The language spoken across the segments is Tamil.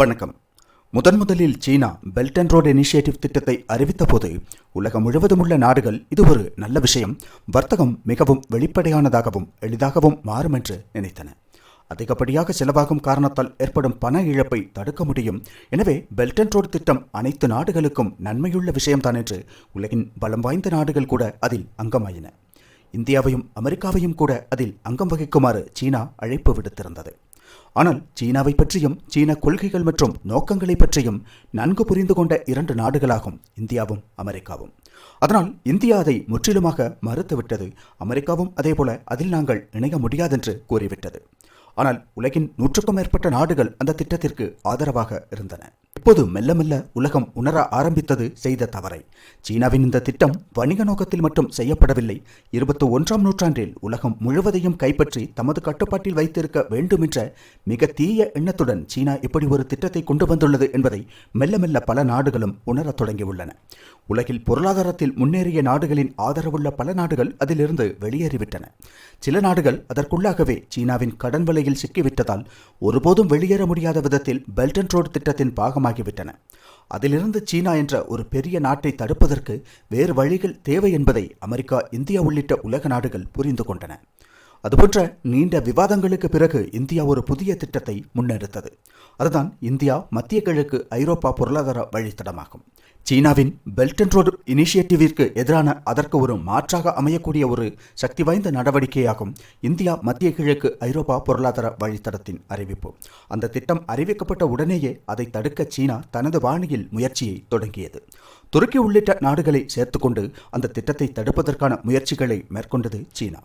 வணக்கம். முதன் முதலில் China belt and road initiative திட்டத்தை அறிவித்தபோது உலகம் முழுவதும் உள்ள நாடுகள் இது ஒரு நல்ல விஷயம். வர்த்தகம் மிகவும் வெளிப்படையானதாகவும் எளிதாகவும் மாறும் என்று நினைத்தன. அதிகப்படியாக செலவாகும் காரணத்தால் ஏற்படும் பண இழப்பை தடுக்க முடியும். எனவே பெல்ட் அண்ட் ரோடு திட்டம் அனைத்து நாடுகளுக்கும் நன்மையுள்ள விஷயம்தான் என்று உலகின் பலம் வாய்ந்த நாடுகள் கூட அதில் அங்கமாயின. இந்தியாவையும் அமெரிக்காவையும் கூட அதில் அங்கம் வகிக்குமாறு சீனா அழைப்பு விடுத்திருந்தது. ஆனால் சீனாவை பற்றியும் சீன கொள்கைகள் மற்றும் நோக்கங்களை பற்றியும் நன்கு புரிந்து கொண்ட இரண்டு நாடுகளாகும் இந்தியாவும் அமெரிக்காவும். அதனால் இந்தியா அதை முற்றிலுமாக மறுத்துவிட்டது. அமெரிக்காவும் அதேபோல அதில் நாங்கள் இணைய முடியாதென்று கூறிவிட்டது. ஆனால் உலகின் நூற்றுக்கும் மேற்பட்ட நாடுகள் அந்த திட்டத்திற்கு ஆதரவாக இருந்தன. இப்போது மெல்ல மெல்ல உலகம் உணர ஆரம்பித்தது செய்த தவறை. சீனாவின் இந்த திட்டம் வணிக நோக்கத்தில் மட்டும் செய்யப்படவில்லை. இருபத்தி ஒன்றாம் நூற்றாண்டில் உலகம் முழுவதையும் கைப்பற்றி தமது கட்டுப்பாட்டில் வைத்திருக்க வேண்டும் என்ற மிக தீய எண்ணத்துடன் சீனா இப்படி ஒரு திட்டத்தை கொண்டு வந்துள்ளது என்பதை மெல்ல மெல்ல பல நாடுகளும் உணரத் தொடங்கியுள்ளன. உலகில் பொருளாதாரத்தில் முன்னேறிய நாடுகளின் ஆதரவுள்ள பல நாடுகள் அதிலிருந்து வெளியேறிவிட்டன. சில நாடுகள் அதற்குள்ளாகவே சீனாவின் கடன் வலையில் சிக்கிவிட்டதால் ஒருபோதும் வெளியேற முடியாத விதத்தில் பெல்ட் அண்ட் ரோடு திட்டத்தின் பாகமாகிவிட்டன அதிலிருந்து சீனா என்ற ஒரு பெரிய நாட்டை தடுப்பதற்கு வேறு வழிகள் தேவை என்பதை அமெரிக்கா இந்தியா உள்ளிட்ட உலக நாடுகள் புரிந்து கொண்டன. அதுபோன்ற நீண்ட விவாதங்களுக்கு பிறகு இந்தியா ஒரு புதிய திட்டத்தை முன்னெடுத்தது. அதுதான் இந்தியா மத்திய கிழக்கு ஐரோப்பா பொருளாதார வழித்தடமாகும். சீனாவின் பெல்ட் அண்ட் ரோடு இனிஷியேட்டிவிற்கு எதிரான அதற்கு ஒரு மாற்றாக அமையக்கூடிய ஒரு சக்தி வாய்ந்த நடவடிக்கையாகும். இந்தியா மத்திய கிழக்கு ஐரோப்பா பொருளாதார வழித்தடத்தின் அறிவிப்பு. அந்த திட்டம் அறிவிக்கப்பட்ட உடனேயே அதை தடுக்க சீனா தனது வாணியில் முயற்சியை தொடங்கியது. துருக்கி உள்ளிட்ட நாடுகளை சேர்த்துக்கொண்டு அந்த திட்டத்தை தடுப்பதற்கான முயற்சிகளை மேற்கொண்டது சீனா.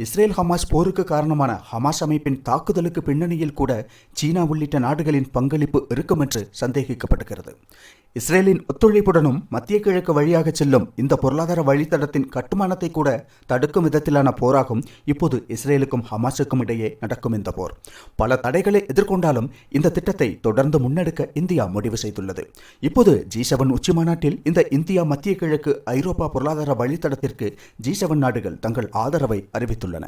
இஸ்ரேல் ஹமாஸ் போருக்கு காரணமான ஹமாஸ் அமைப்பின் தாக்குதலுக்கு பின்னணியில் கூட சீனா உள்ளிட்ட நாடுகளின் பங்களிப்பு இருக்கும் என்று சந்தேகிக்கப்படுகிறது இஸ்ரேலின் ஒத்துழைப்புடனும் மத்திய கிழக்கு வழியாக செல்லும் இந்த பொருளாதார வழித்தடத்தின் கட்டுமானத்தை கூட தடுக்கும் விதத்திலான போராகும் இப்போது இஸ்ரேலுக்கும் ஹமாஸுக்கும் இடையே நடக்கும் இந்த போர். பல தடைகளை எதிர்கொண்டாலும் இந்த திட்டத்தை தொடர்ந்து முன்னெடுக்க இந்தியா முடிவு செய்துள்ளது. இப்போது ஜி செவன் உச்சி மாநாட்டில் இந்த இந்தியா மத்திய கிழக்கு ஐரோப்பா பொருளாதார வழித்தடத்திற்கு ஜி செவன் நாடுகள் தங்கள் ஆதரவை அறிவித்துள்ளன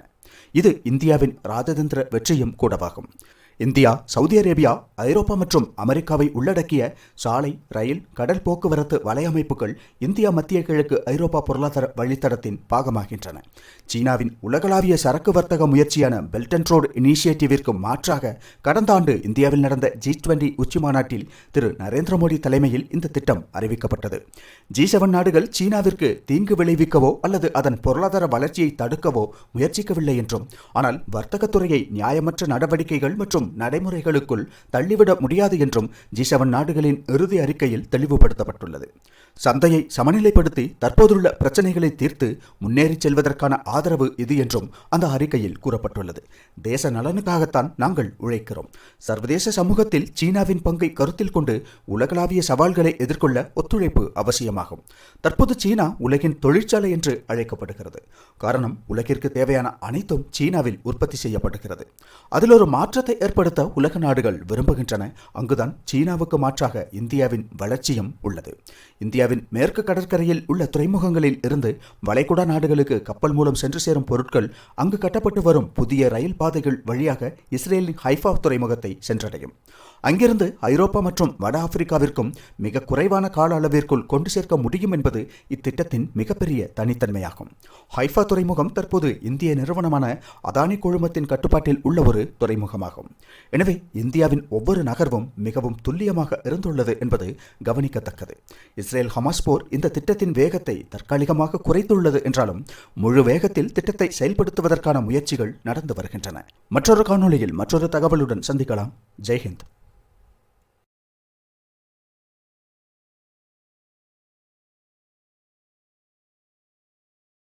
இது இந்தியாவின் ராஜதந்திர வெற்றியும் கூடவாகும். இந்தியா சவுதி அரேபியா ஐரோப்பா மற்றும் அமெரிக்காவை உள்ளடக்கிய சாலை ரயில் கடல் போக்குவரத்து வலையமைப்புகள் இந்தியா மத்திய கிழக்கு ஐரோப்பா பொருளாதார வழித்தடத்தின் பாகமாகின்றன. சீனாவின் உலகளாவிய சரக்கு வர்த்தக முயற்சியான பெல்ட் அண்ட் ரோடு இனிஷியேட்டிவிற்கு மாற்றாக கடந்த ஆண்டு இந்தியாவில் நடந்த ஜி டுவெண்டி உச்சி மாநாட்டில் திரு நரேந்திர மோடி தலைமையில் இந்த திட்டம் அறிவிக்கப்பட்டது. ஜி செவன் நாடுகள் சீனாவிற்கு தீங்கு விளைவிக்கவோ அல்லது அதன் பொருளாதார வளர்ச்சியை தடுக்கவோ முயற்சிக்கவில்லை என்றும் ஆனால் வர்த்தகத்துறையை நியாயமற்ற நடவடிக்கைகள் மற்றும் நடைமுறைகளுக்குள் தள்ளிவிட முடியாது என்றும் ஜி செவன் நாடுகளின் இறுதி அறிக்கையில் தெளிவுபடுத்தப்பட்டுள்ளது. சந்தையை சமநிலைப்படுத்தி தற்போதுள்ள பிரச்சனைகளை தீர்த்து முன்னேறி செல்வதற்கான ஆதரவு இது என்றும் அந்த அறிக்கையில் கூறப்பட்டுள்ளது. தேச நலனுக்காகத்தான் நாங்கள் உழைக்கிறோம். சர்வதேச சமூகத்தில் சீனாவின் பங்கை கருத்தில் கொண்டு உலகளாவிய சவால்களை எதிர்கொள்ள ஒத்துழைப்பு அவசியமாகும். தற்போது சீனா உலகின் தொழிற்சாலை என்று அழைக்கப்படுகிறது. காரணம் உலகிற்கு தேவையான அனைத்தும் சீனாவில் உற்பத்தி செய்யப்படுகிறது. அதில் ஒரு மாற்றத்தை ஏற்படுத்த உலக நாடுகள் விரும்புகின்றன. அங்குதான் சீனாவுக்கு மாற்றாக இந்தியாவின் வளர்ச்சியும் உள்ளது. இந்தியா இந்தியாவின் மேற்கு கடற்கரையில் உள்ள துறைமுகங்களில் இருந்து வளைகுடா நாடுகளுக்கு கப்பல் மூலம் சென்று சேரும் பொருட்கள் அங்கு கட்டப்பட்டு வரும் புதிய ரயில் பாதைகள் வழியாக இஸ்ரேலின் ஹைஃபா துறைமுகத்தை சென்றடையும். அங்கிருந்து ஐரோப்பா மற்றும் வட ஆப்பிரிக்காவிற்கும் மிக குறைவான கால அளவிற்குள் கொண்டு சேர்க்க முடியும் என்பது இத்திட்டத்தின் மிகப்பெரிய தனித்தன்மையாகும். ஹைஃபா துறைமுகம் தற்போது இந்திய நிறுவனமான அதானி குழுமத்தின் கட்டுப்பாட்டில் உள்ள ஒரு துறைமுகமாகும். எனவே இந்தியாவின் ஒவ்வொரு நகர்வும் மிகவும் துல்லியமாக இருந்துள்ளது என்பது கவனிக்கத்தக்கது. இஸ்ரேல் ஹமாஸ் போர் இந்த திட்டத்தின் வேகத்தை தற்காலிகமாக குறைத்துள்ளது என்றாலும் முழு வேகத்தில் திட்டத்தை செயல்படுத்துவதற்கான முயற்சிகள் நடந்து வருகின்றன. மற்றொரு காணொளியில் மற்றொரு தகவலுடன் சந்திக்கலாம். ஜெய்ஹிந்த்.